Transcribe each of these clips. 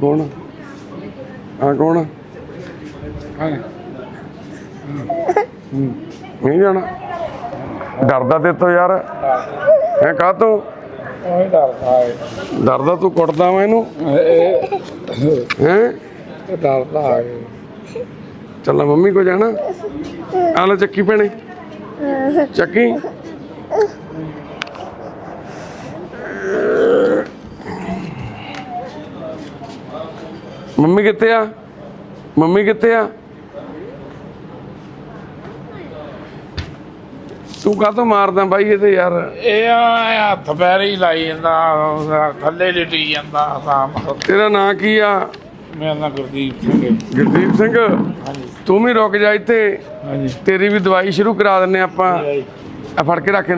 ਕੌਣ? ਆ ਕੌਣ? ਹੂੰ, ਨਹੀਂ ਜਾਣਾ। ਡਰਦਾ ਤੇ ਤੋਂ ਯਾਰ। ਹੈ ਕਾਹ ਤੋਂ? ਉਹ ਡਰਦਾ ਹੈ ਡਰਦਾ ਤੂੰ ਕੁੱਟਦਾ ਮੈਂ ਇਹਨੂੰ? ਹੈ? ਡਰਦਾ ਹੈ। ਚੱਲ ਮੰਮੀ ਕੋ ਜਾਣਾ। ਆ ਲੈ ਚੱਕੀ ਭੈਣੇ। ਚੱਕੀ। ਮੰਮੀ ਕਿੱਥੇ ਆ? ਮੰਮੀ ਕਿੱਥੇ ਆ? ਤੂੰ ਕਾਹਤੋਂ ਮਾਰਦਾ ਬਾਈ ਇਹ ਤੇ ਯਾਰ? ਇਹ ਆ ਹੱਥ ਪੈਰ ਹੀ ਲਾਈ ਜਾਂਦਾ ਥੱਲੇ ਲਿਟੀ ਜਾਂਦਾ ਤਾਂ ਤੇਰਾ ਨਾਂ ਕੀ ਆ? ਮੇਰਾ ਨਾਮ ਗੁਰਦੀਪ ਸਿੰਘ ਹੈ। ਗੁਰਦੀਪ ਸਿੰਘ? ਹਾਂਜੀ। ਤੂੰ ਵੀ ਰੁਕ ਜਾ ਇੱਥੇ। ਹਾਂਜੀ। ਤੇਰੀ ਵੀ ਦਵਾਈ ਸ਼ੁਰੂ ਕਰਾ ਦਿੰਨੇ ਆਪਾਂ। ਆ ਫੜ ਕੇ ਰੱਖ।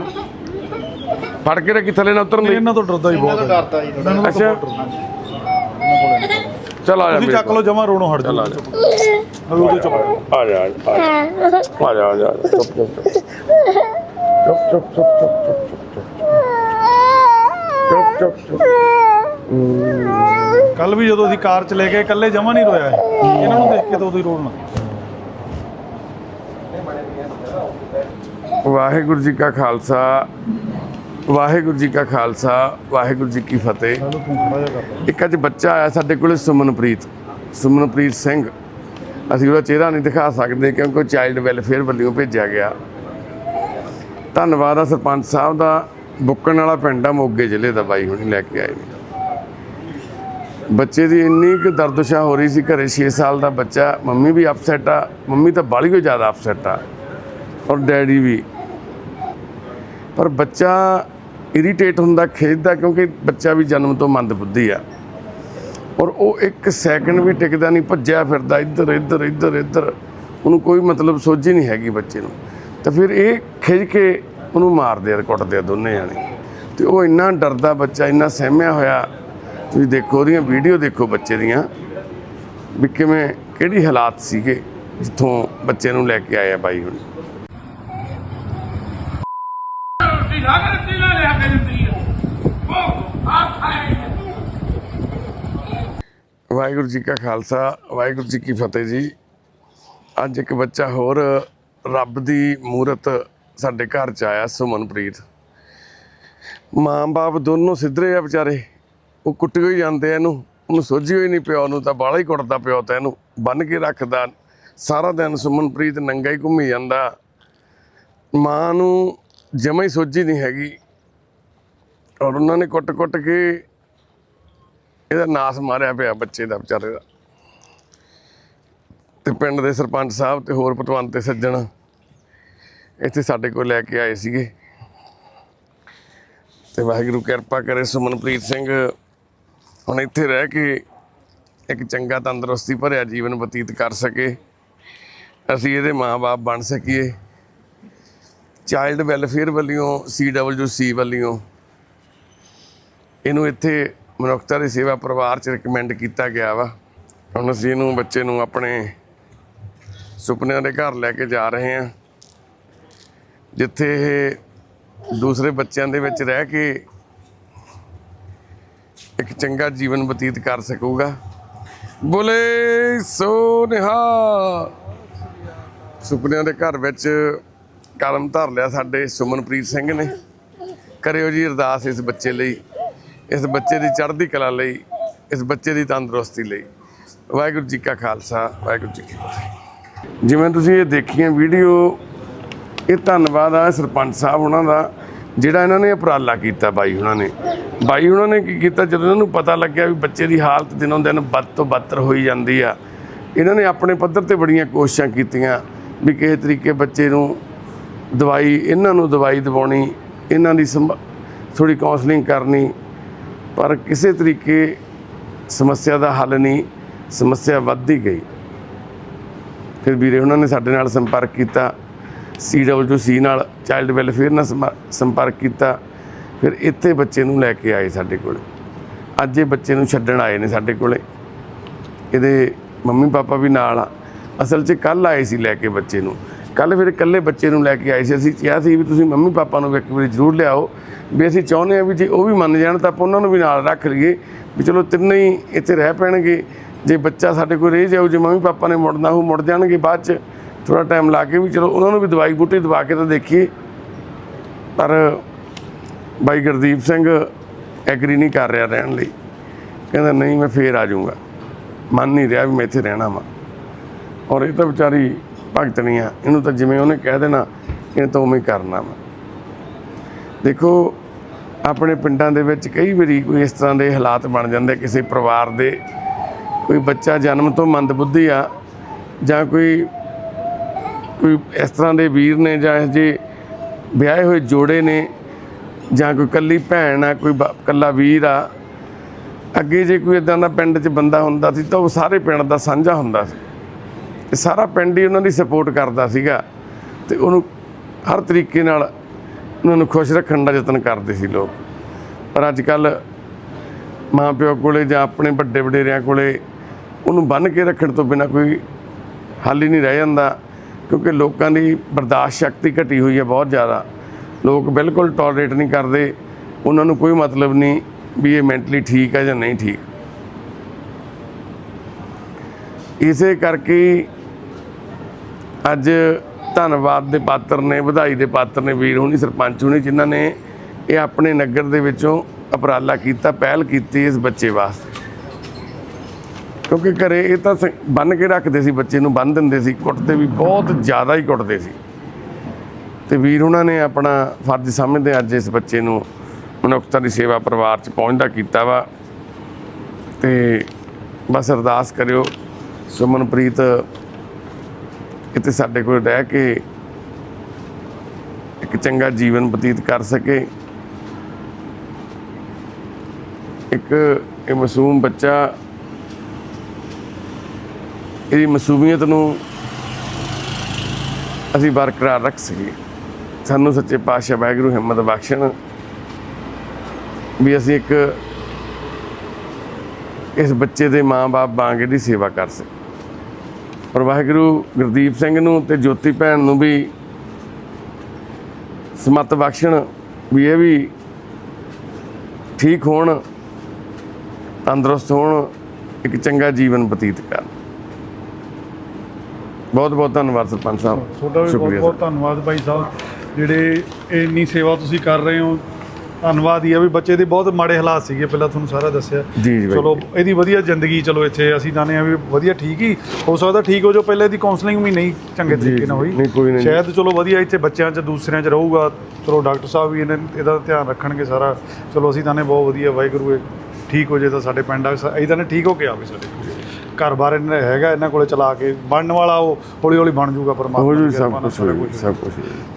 ਫੜ ਕੇ ਰੱਖੀ ਥੱਲੇ ਨਾ ਉਤਰਨ ਦੇ। ਇਹਨਾਂ ਤੋਂ ਡਰਦਾ ਹੀ ਬਹੁਤ ਹੈ। ਇਹਨਾਂ ਨੂੰ ਅੱਛਾ। ਚਲ ਆ ਜਾ ਤੁਸੀਂ ਚੱਕ ਲਓ ਜਮਾ ਰੋਣੋਂ ਹਟ ਚੱਲ ਆ ਜਾ। ਚੁੱਪ ਆ ਜਾ ਆ ਜਾ ਆ ਜਾ। ਆ ਜਾ ਚੁੱਪ ਚੁੱਪ ਚੁੱਪ। ਚੁੱਪ ਚੁੱਪ ਚੁੱਪ ਚੁੱਪ ਚੁੱਪ ਚੁੱਪ ਚੁੱਪ। ਕੱਲ ਵੀ ਜਦੋਂ ਅਸੀਂ ਕਾਰ ਚ ਲੈ ਕੇ ਇਕੱਲੇ ਜਮਾ ਨਹੀਂ ਰੋਇਆ ਇਹ। ਇਹਨਾਂ ਨੂੰ ਦੇਖ ਕੇ ਤਾਂ ਉਦੋਂ ਹੀ ਰੋਣਾ ਵਾਹਿਗੁਰੂ ਜੀ ਕਾ ਖਾਲਸਾ। ਵਾਹਿਗੁਰੂ ਜੀ ਕਾ ਖਾਲਸਾ, ਵਾਹਿਗੁਰੂ ਜੀ ਕੀ ਫਤਿਹ। ਇੱਕ ਅੱਜ ਬੱਚਾ ਆਇਆ ਸਾਡੇ ਕੋਲੇ ਸੁਮਨਪ੍ਰੀਤ ਸੁਮਨਪ੍ਰੀਤ ਸਿੰਘ। ਅਸੀਂ ਉਹਦਾ ਚਿਹਰਾ ਨਹੀਂ ਦਿਖਾ ਸਕਦੇ ਕਿਉਂਕਿ ਉਹ ਚਾਈਲਡ ਵੈਲਫੇਅਰ ਵੱਲੋਂ ਭੇਜਿਆ ਗਿਆ। ਧੰਨਵਾਦ ਆ ਸਰਪੰਚ ਸਾਹਿਬ ਦਾ। ਬੁੱਕਣ ਵਾਲਾ ਪਿੰਡ ਆ ਮੋਗੇ ਜ਼ਿਲ੍ਹੇ ਦਾ ਬਾਈ ਹੁਣੀ ਲੈ ਕੇ ਆਏ ਨੇ। ਬੱਚੇ ਦੀ ਇੰਨੀ ਕੁ ਦਰਦਸ਼ਾ ਹੋ ਰਹੀ ਸੀ ਘਰੇ 6 ਸਾਲ ਦਾ ਬੱਚਾ। ਮੰਮੀ ਵੀ ਅਪਸੈਟ ਆ, ਮੰਮੀ ਤਾਂ ਬਾਲੀ ਕੋਈ ਜ਼ਿਆਦਾ ਅਪਸੈਟ ਆ। ਔਰ ਡੈਡੀ ਵੀ ਪਰ ਬੱਚਾ ਇਰੀਟੇਟ ਹੁੰਦਾ, ਖੇਡਦਾ ਕਿਉਂਕਿ ਬੱਚਾ ਵੀ ਜਨਮ ਤੋਂ ਮੰਦਬੁੱਧੀ ਆ। ਔਰ ਉਹ ਇੱਕ ਸੈਕਿੰਡ ਵੀ ਟਿਕਦਾ ਨਹੀਂ, ਭੱਜਿਆ ਫਿਰਦਾ, ਇੱਧਰ ਇੱਧਰ ਇੱਧਰ ਇੱਧਰ। ਉਹਨੂੰ ਕੋਈ ਮਤਲਬ ਸੋਝੀ ਨਹੀਂ ਹੈਗੀ ਬੱਚੇ ਨੂੰ। ਤਾਂ ਫਿਰ ਇਹ ਖਿੱਚ ਕੇ ਉਹਨੂੰ ਮਾਰਦੇ ਆ, ਕੁੱਟਦੇ ਆ ਦੋਨੇ ਜਾਣੇ। ਤੇ ਉਹ ਇੰਨਾ ਡਰਦਾ ਬੱਚਾ, ਇੰਨਾ ਸਹਿਮਿਆ ਹੋਇਆ। ਤੁਸੀਂ ਦੇਖੋ, ਉਹਦੀਆਂ ਵੀਡੀਓ ਦੇਖੋ ਬੱਚੇ ਦੀਆਂ ਵੀ ਕਿਵੇਂ, ਕਿਹੜੀ ਹਾਲਾਤ ਸੀਗੇ ਜਿੱਥੋਂ ਬੱਚੇ ਨੂੰ ਲੈ ਕੇ ਆਇਆ ਬਾਈ ਹੁਣ ਰੋਟੀ ਲਾ ਕੇ ਰੋਟੀ ਨਾ ਲਿਆ ਕੇ ਦਿੰਦੀ ਹੈ ਉਹ ਆ ਖਾਏ ਵਾਹਿਗੁਰੂ ਜੀ ਕਾ ਖਾਲਸਾ, ਵਾਹਿਗੁਰੂ ਜੀ ਕੀ ਫਤਿਹ ਜੀ। ਅੱਜ ਇੱਕ ਬੱਚਾ ਹੋਰ ਰੱਬ ਦੀ ਮੂਰਤ ਸਾਡੇ ਘਰ ਚ ਆਇਆ, ਸੁਮਨਪ੍ਰੀਤ। ਮਾਂ-ਬਾਪ ਦੋਨੋਂ ਸਿੱਧਰੇ ਆ ਵਿਚਾਰੇ। ਉਹ ਕੁੱਟ ਹੀ ਜਾਂਦੇ ਆ ਇਹਨੂੰ, ਉਹਨੂੰ ਸੋਝੀ ਹੋਈ ਨਹੀਂ ਪਿਓ ਨੂੰ, ਤਾਂ ਬਾਲਾ ਹੀ ਕੁੱਟਦਾ ਪਿਓ ਤਾਂ ਇਹਨੂੰ। ਬੰਨ ਕੇ ਰੱਖਦਾ, ਸਾਰਾ ਦਿਨ ਸੁਮਨਪ੍ਰੀਤ ਨੰਗਾ ਹੀ ਘੁੰਮੀ ਜਾਂਦਾ। ਮਾਂ ਨੂੰ ਜਮਾ ਹੀ ਸੋਝੀ ਨਹੀਂ ਹੈਗੀ। ਔਰ ਉਹਨਾਂ ਨੇ ਕੁੱਟ-ਕੁੱਟ ਕੇ ਇਹਦਾ ਨਾਸ ਮਾਰਿਆ ਪਿਆ ਬੱਚੇ ਦਾ ਵਿਚਾਰੇ ਦਾ। ਤੇ ਪਿੰਡ ਦੇ ਸਰਪੰਚ ਸਾਹਿਬ ਤੇ ਹੋਰ ਪਤਵੰਤ ਤੇ ਸੱਜਣ ਇੱਥੇ ਸਾਡੇ ਕੋਲ ਲੈ ਕੇ ਆਏ ਸੀਗੇ। ਤੇ ਵਾਹਿਗੁਰੂ ਕਿਰਪਾ ਕਰੇ ਸੁਮਨਪ੍ਰੀਤ ਸਿੰਘ। ਹੁਣ ਇੱਥੇ ਰਹਿ ਕੇ ਇੱਕ ਚੰਗਾ ਤੰਦਰੁਸਤੀ ਭਰਿਆ ਜੀਵਨ ਬਤੀਤ ਕਰ ਸਕੇ। ਅਸੀਂ ਇਹਦੇ ਮਾਂ-ਬਾਪ ਬਣ ਸਕੀਏ। ਚਾਈਲਡ ਵੈਲਫੇਅਰ ਵੱਲੋਂ ਸੀਡਬਲਯੂਸੀ ਵੱਲੋਂ ਇਹਨੂੰ ਇੱਥੇ ਮਨੁੱਖਤਾ ਦੀ ਸੇਵਾ ਪਰਿਵਾਰ ਚ ਰეკਮੈਂਡ ਕੀਤਾ ਗਿਆ ਵਾ। ਹੁਣ ਅਸੀਂ ਇਹਨੂੰ ਬੱਚੇ ਨੂੰ ਆਪਣੇ ਸੁਪਨਿਆਂ ਦੇ ਘਰ ਲੈ ਕੇ ਜਾ ਰਹੇ ਹਾਂ। ਜਿੱਥੇ ਇਹ ਦੂਸਰੇ ਬੱਚਿਆਂ ਦੇ ਵਿੱਚ ਰਹਿ ਕੇ ਇੱਕ ਚੰਗਾ ਜੀਵਨ ਬਤੀਤ ਕਰ ਸਕੂਗਾ। ਬੋਲੇ ਸੋ ਨਿਹਾਲ ਸੁਪਨਿਆਂ ਦੇ ਘਰ ਵਿੱਚ ਕਦਮ ਧਰ ਲਿਆ ਸਾਡੇ ਸੁਮਨਪ੍ਰੀਤ ਸਿੰਘ ਨੇ। ਕਰਿਓ ਜੀ ਅਰਦਾਸ ਇਸ ਬੱਚੇ ਲਈ। ਇਸ ਬੱਚੇ ਦੀ ਚੜ੍ਹਦੀ ਕਲਾ ਲਈ, ਇਸ ਬੱਚੇ ਦੀ ਤੰਦਰੁਸਤੀ ਲਈ। ਵਾਹਿਗੁਰੂ ਜੀ ਕਾ ਖਾਲਸਾ, ਵਾਹਿਗੁਰੂ ਜੀ ਕੀ ਫਤਿਹ। ਜਿਵੇਂ ਤੁਸੀਂ ਇਹ ਦੇਖੀਆਂ ਵੀਡੀਓ, ਇਹ ਧੰਨਵਾਦ ਆ ਸਰਪੰਚ ਸਾਹਿਬ ਉਹਨਾਂ ਦਾ, ਜਿਹੜਾ ਇਹਨਾਂ ਨੇ ਉਪਰਾਲਾ ਕੀਤਾ ਬਾਈ ਉਹਨਾਂ ਨੇ। ਬਾਈ ਉਹਨਾਂ ਨੇ ਕੀ ਕੀਤਾ, ਜਦੋਂ ਇਹਨਾਂ ਨੂੰ ਪਤਾ ਲੱਗਿਆ ਵੀ ਬੱਚੇ ਦੀ ਹਾਲਤ ਦਿਨੋਂ ਦਿਨ ਬਦ ਤੋਂ ਬਦਤਰ ਹੋਈ ਜਾਂਦੀ ਆ, ਇਹਨਾਂ ਨੇ ਆਪਣੇ ਪੱਧਰ ਤੇ ਬੜੀਆਂ ਕੋਸ਼ਿਸ਼ਾਂ ਕੀਤੀਆਂ ਵੀ ਕਿਸੇ ਤਰੀਕੇ ਬੱਚੇ ਨੂੰ ਦਵਾਈ, ਇਹਨਾਂ ਨੂੰ ਦਵਾਈ ਦਿਵਾਉਣੀ, ਇਹਨਾਂ ਦੀ ਥੋੜੀ ਕਾਉਂਸਲਿੰਗ ਕਰਨੀ ਪਰ ਕਿਸੇ ਤਰੀਕੇ ਸਮੱਸਿਆ ਦਾ ਹੱਲ ਨਹੀਂ, ਸਮੱਸਿਆ ਵੱਧਦੀ ਗਈ। ਫਿਰ ਵੀਰੇ ਉਹਨਾਂ ਨੇ ਸਾਡੇ ਨਾਲ ਸੰਪਰਕ ਕੀਤਾ ਸੀ ਨਾਲ ਚਾਈਲਡ ਵੈਲਫੇਅਰ ਨਾਲ ਸਮਾ- ਸੰਪਰਕ ਕੀਤਾ, ਫਿਰ ਇੱਥੇ ਬੱਚੇ ਨੂੰ ਲੈ ਕੇ ਆਏ ਸਾਡੇ ਕੋਲ। ਅੱਜ ਇਹ ਬੱਚੇ ਨੂੰ ਛੱਡਣ ਆਏ ਨੇ ਸਾਡੇ ਕੋਲੇ। ਇਹਦੇ ਮੰਮੀ ਪਾਪਾ ਵੀ ਨਾਲ ਆ। ਅਸਲ 'ਚ ਕੱਲ ਆਏ ਸੀ ਲੈ ਕੇ ਬੱਚੇ ਨੂੰ। ਕੱਲ ਫਿਰ ਇਕੱਲੇ ਬੱਚੇ ਨੂੰ ਲੈ ਕੇ ਆਏ ਸੀ, ਅਸੀਂ ਕਿਹਾ ਸੀ ਵੀ ਤੁਸੀਂ ਮੰਮੀ ਪਾਪਾ ਨੂੰ ਵੀ ਇੱਕ ਵਾਰੀ ਜ਼ਰੂਰ ਲਿਆਓ, ਵੀ ਅਸੀਂ ਚਾਹੁੰਦੇ ਹਾਂ ਵੀ ਜੇ ਉਹ ਵੀ ਮੰਨ ਜਾਣ ਤਾਂ ਆਪਾਂ ਉਹਨਾਂ ਨੂੰ ਵੀ ਨਾਲ ਰੱਖ ਲਈਏ, ਵੀ ਚਲੋ ਤਿੰਨੇ ਹੀ ਇੱਥੇ ਰਹਿ ਪੈਣਗੇ, ਜੇ ਬੱਚਾ ਸਾਡੇ ਕੋਲ ਰਹਿ ਜਾਊ, ਜੇ ਮੰਮੀ ਪਾਪਾ ਨੇ ਮੁੜਨਾ ਉਹ ਮੁੜ ਜਾਣਗੇ ਬਾਅਦ ਚ ਥੋੜਾ ਟਾਈਮ ਲਾ ਕੇ ਵੀ ਚਲੋ ਉਹਨਾਂ ਨੂੰ ਵੀ ਦਵਾਈ ਬੂਟੀ ਦਵਾ ਕੇ ਤਾਂ ਦੇਖੀਏ। ਪਰ ਬਾਈ ਗੁਰਦੀਪ ਸਿੰਘ ਐਗਰੀ ਨਹੀਂ ਕਰ ਰਿਹਾ ਰਹਿਣ ਲਈ, ਕਹਿੰਦਾ ਨਹੀਂ ਮੈਂ ਫੇਰ ਆ ਜਾਊਂਗਾ, ਮੰਨ ਨਹੀਂ ਰਿਹਾ ਵੀ ਮੈਂ ਇੱਥੇ ਰਹਿਣਾ ਵਾ। ਔਰ ਇਹ ਤਾਂ ਵਿਚਾਰੀ ਭਗਤਣੀ ਆ ਇਹਨੂੰ ਤਾਂ ਜਿਵੇਂ ਉਹਨੇ ਕਹਿ ਦੇਣਾ, ਇਹ ਤਾਂ ਉਵੇਂ ਕਰਨਾ ਵਾ। ਦੇਖੋ, ਆਪਣੇ ਪਿੰਡਾਂ ਦੇ ਵਿੱਚ ਕਈ ਵਾਰੀ ਕੋਈ ਇਸ ਤਰ੍ਹਾਂ ਦੇ ਹਾਲਾਤ ਬਣ ਜਾਂਦੇ, ਕਿਸੇ ਪਰਿਵਾਰ ਦੇ ਕੋਈ ਬੱਚਾ ਜਨਮ ਤੋਂ ਮੰਦਬੁੱਧੀ ਆ, ਜਾਂ ਕੋਈ ਕੋਈ ਇਸ ਤਰ੍ਹਾਂ ਦੇ ਵੀਰ ਨੇ ਜਾਂ ਇਹ ਜੇ ਵਿਆਹੇ ਹੋਏ ਜੋੜੇ ਨੇ, ਜਾਂ ਕੋਈ ਕੱਲੀ ਭੈਣ ਆ, ਕੋਈ ਬ- ਕੱਲਾ ਵੀਰ ਆ, ਅੱਗੇ ਜੇ ਕੋਈ ਇਦਾਂ ਦਾ ਪਿੰਡ 'ਚ ਬੰਦਾ ਹੁੰਦਾ ਸੀ ਤਾਂ ਉਹ ਸਾਰੇ ਪਿੰਡ ਦਾ ਸਾਂਝਾ ਹੁੰਦਾ ਸੀ। ਤੇ ਸਾਰਾ ਪਿੰਡ ਹੀ ਉਹਨਾਂ ਦੀ ਸਪੋਰਟ ਕਰਦਾ ਸੀਗਾ ਤੇ ਉਹਨੂੰ ਹਰ ਤਰੀਕੇ ਨਾਲ ਉਹਨਾਂ ਨੂੰ ਖੁਸ਼ ਰੱਖਣ ਦਾ ਯਤਨ ਕਰਦੇ ਸੀ ਲੋਕ। ਪਰ ਅੱਜ ਕੱਲ ਮਾਂ ਪਿਓ ਕੋਲੇ ਜਾਂ ਆਪਣੇ ਵੱਡੇ ਵਡੇਰਿਆਂ ਕੋਲੇ ਉਹਨੂੰ ਬੰਨ ਕੇ ਰੱਖਣ ਤੋਂ ਬਿਨਾ ਕੋਈ ਹੱਲ ਹੀ ਨਹੀਂ ਰਹਿ ਜਾਂਦਾ ਕਿਉਂਕਿ ਲੋਕਾਂ ਦੀ ਬਰਦਾਸ਼ਤ ਸ਼ਕਤੀ ਘਟੀ ਹੋਈ ਹੈ ਬਹੁਤ ਜ਼ਿਆਦਾ। ਲੋਕ ਬਿਲਕੁਲ ਟੋਲਰੇਟ ਨਹੀਂ ਕਰਦੇ। ਉਹਨਾਂ ਨੂੰ ਕੋਈ ਮਤਲਬ ਨਹੀਂ ਵੀ ਇਹ ਮੈਂਟਲੀ ਠੀਕ ਹੈ ਜਾਂ ਨਹੀਂ ਠੀਕ। ਇਸੇ ਕਰਕੇ ਅੱਜ ਧੰਨਵਾਦ ਦੇ ਪਾਤਰ ਨੇ, ਵਧਾਈ ਦੇ ਪਾਤਰ ਨੇ, ਵੀਰ ਹੁਣੀ, ਸਰਪੰਚ ਹੁਣੀ, ਜਿਨ੍ਹਾਂ ਨੇ ਇਹ ਆਪਣੇ ਨਗਰ ਦੇ ਵਿੱਚੋਂ ਉਪਰਾਲਾ ਕੀਤਾ, ਪਹਿਲ ਕੀਤੀ ਇਸ ਬੱਚੇ ਵਾਸਤੇ। ਕਿਉਂਕਿ ਘਰੇ ਇਹ ਤਾਂ ਬੰਨ ਕੇ ਰੱਖਦੇ ਸੀ ਬੱਚੇ ਨੂੰ, ਬੰਨ ਦਿੰਦੇ ਸੀ, ਕੁੱਟਦੇ ਵੀ ਬਹੁਤ ਜ਼ਿਆਦਾ ਹੀ ਕੁੱਟਦੇ ਸੀ। ਤੇ ਵੀਰ ਉਹਨਾਂ ਨੇ ਆਪਣਾ ਫਰਜ਼ ਸਮਝਦੇ ਅੱਜ ਇਸ ਬੱਚੇ ਨੂੰ ਮਨੁੱਖਤਾ ਦੀ ਸੇਵਾ ਪਰਿਵਾਰ 'ਚ ਪਹੁੰਚਦਾ ਕੀਤਾ ਵਾ। ਤੇ ਬਸ ਅਰਦਾਸ ਕਰਿਓ, ਸੁਮਨਪ੍ਰੀਤ ਇੱਥੇ ਸਾਡੇ ਕੋਲ ਰਹਿ ਕੇ ਇੱਕ ਚੰਗਾ ਜੀਵਨ ਬਤੀਤ ਕਰ ਸਕੇ। ਇੱਕ ਇਹ ਮਾਸੂਮ ਬੱਚਾ ਇਹਦੀ ਮਾਸੂਮੀਅਤ ਨੂੰ ਅਸੀਂ ਬਰਕਰਾਰ ਰੱਖ ਸਕੀਏ। ਸਾਨੂੰ ਸੱਚੇ ਪਾਤਸ਼ਾਹ ਵਾਹਿਗੁਰੂ ਹਿੰਮਤ ਬਖਸ਼ਣ ਵੀ ਅਸੀਂ ਇੱਕ ਇਸ ਬੱਚੇ ਦੇ ਮਾਂ-ਬਾਪ ਵਾਂਗ ਇਹਦੀ ਸੇਵਾ ਕਰ ਸਕੀਏ। ਪਰ ਵਾਹਿਗੁਰੂ ਗੁਰਦੀਪ ਸਿੰਘ ਨੂੰ ਤੇ ਜੋਤੀ ਭੈਣ ਨੂੰ ਵੀ ਸਮਤ ਬਖਸ਼ਣ ਵੀ ਇਹ ਵੀ ਠੀਕ ਹੋਣ ਤੰਦਰੁਸਤ ਹੋਣ ਇੱਕ ਚੰਗਾ ਜੀਵਨ ਬਤੀਤ ਕਰਨ। ਬਹੁਤ ਬਹੁਤ ਧੰਨਵਾਦ ਸਰਪੰਚ ਸਾਹਿਬ। ਤੁਹਾਡਾ ਵੀ ਬਹੁਤ ਬਹੁਤ ਧੰਨਵਾਦ ਭਾਈ ਸਾਹਿਬ ਜਿਹੜੇ ਇੰਨੀ ਸੇਵਾ ਤੁਸੀਂ ਕਰ ਰਹੇ ਹੋ ਧੰਨਵਾਦ ਹੀ ਆ ਵੀ ਬੱਚੇ ਦੇ ਬਹੁਤ ਮਾੜੇ ਹਾਲਾਤ ਸੀਗੇ ਪਹਿਲਾਂ ਤੁਹਾਨੂੰ ਸਾਰਾ ਦੱਸਿਆ। ਜੀ ਜੀ ਬਾਈ। ਚਲੋ ਇਹਦੀ ਵਧੀਆ ਜ਼ਿੰਦਗੀ ਚਲੋ ਇੱਥੇ ਅਸੀਂ ਜਾਣਦੇ ਆ ਵੀ ਵਧੀਆ ਠੀਕ ਹੀ। ਹੋ ਸਕਦਾ ਠੀਕ ਹੋ ਜੋ ਪਹਿਲਾਂ ਇਹਦੀ ਕਾਉਂਸਲਿੰਗ ਵੀ ਨਹੀਂ ਚੰਗੇ ਜੀ, ਤਰੀਕੇ ਨਾਲ ਹੋਈ। ਨਹੀਂ, ਕੋਈ ਨਹੀਂ। ਸ਼ਾਇਦ ਚਲੋ ਵਧੀਆ ਇੱਥੇ ਬੱਚਿਆਂ 'ਚ ਦੂਸਰਿਆਂ 'ਚ ਰਹੂਗਾ। ਚਲੋ ਡਾਕਟਰ ਸਾਹਿਬ ਵੀ ਇਹਨਾਂ ਇਹਦਾ ਧਿਆਨ ਰੱਖਣਗੇ ਸਾਰਾ। ਚਲੋ ਅਸੀਂ ਤਾਂ ਨੇ ਬਹੁਤ ਵਧੀਆ ਵਾਹਿਗੁਰੂ ਇਹ ਠੀਕ ਹੋ ਜੇ ਤਾਂ ਸਾਡੇ ਪਿੰਡ ਆ। ਇਹਦਾ ਨੇ ਠੀਕ ਹੋ ਕੇ ਆਵੇ ਸਾਡੇ ਘਰ ਬਾਰ ਇਹਨਾਂ ਦਾ ਹੈਗਾ ਇਹਨਾਂ ਕੋਲੇ ਚਲਾ ਕੇ ਬਣਨ ਵਾਲਾ ਉਹ ਹੌਲੀ ਹੌਲੀ ਬਣ ਜਾਊਗਾ ਪਰਮਾਤਮਾ ਹੋ ਦੀ ਜੀ ਕਿਰਪਾ ਸਭ ਨਾਲ ਕੁਝ ਸਾਰਾ ਹੋ ਕੁਛ। ਸਭ ਕੁਝ